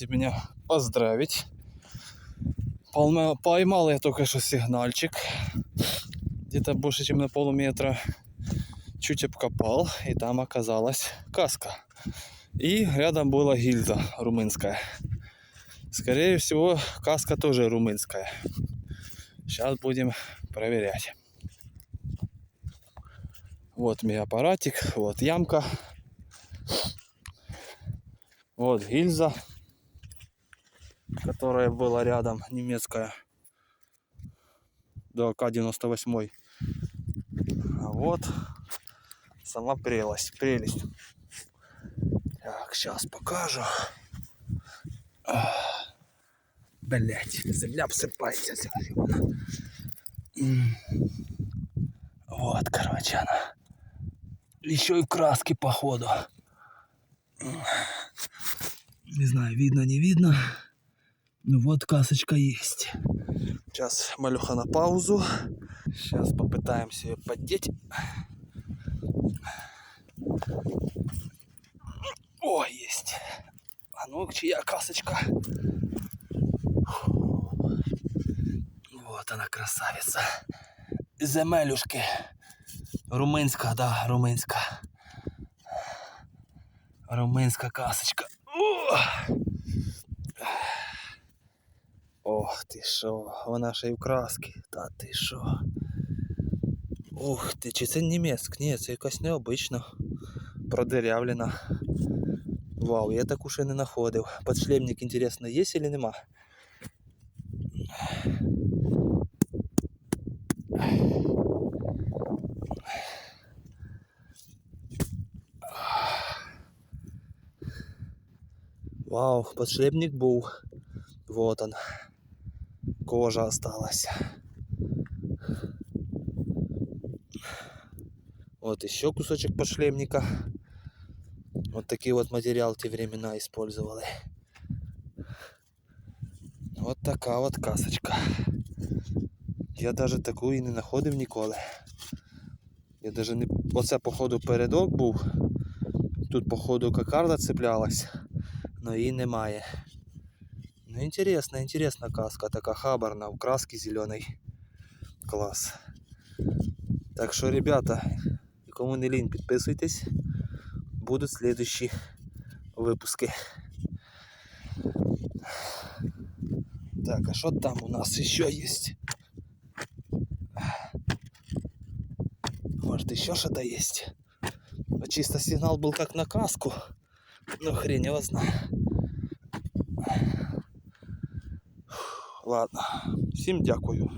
можете меня поздравить. Поймал я только что сигнальчик. Где-то больше, чем на полуметра. Чуть обкопал, и там оказалась каска. И рядом была гильза румынская. Скорее всего, каска тоже румынская. Сейчас будем проверять. Вот мой аппаратик, вот ямка. Вот гильза, которая была рядом, немецкая. До К-98. А вот сама прелесть, прелесть. Так, сейчас покажу. Блять, земля обсыпается. Вот, короче, она. Еще и краски, походу. Не знаю, видно, не видно. Ну вот касочка есть. Сейчас малюха на паузу. Сейчас попытаемся ее поддеть. О, есть. А ну, чья касочка? Вот она, красавица. Земелюшки. Румынська, да, румынська. Румынська касочка. О! Ох ти що, вона ще й в краски. Та ти що. Ух ти, чи це німецьк? Ні, це якась необична. Продерявлена. Вау, я таку ще не знаходив. Подшлемник, інтересно, є чи нема? Вау, подшлемник був. Вот он. Кожа осталась. Вот еще кусочек подшлемника. Вот такие вот материал те времена использовали. Вот така от касочка. Я даже таку і не знаходив ніколи. Я даже не... Оце походу передок був. Тут походу кокарда цеплялась, но її немає. Ну интересно, интересно каска, така хабарна, в краске зеленой. Класс. Так що, ребята, кому не лінь, підписуйтесь. Будуть следующие выпуски. Так, а что там у нас еще есть? Может еще что-то есть? Чисто сигнал был как на каску. Ну хрень его знает. Ладно, всім дякую.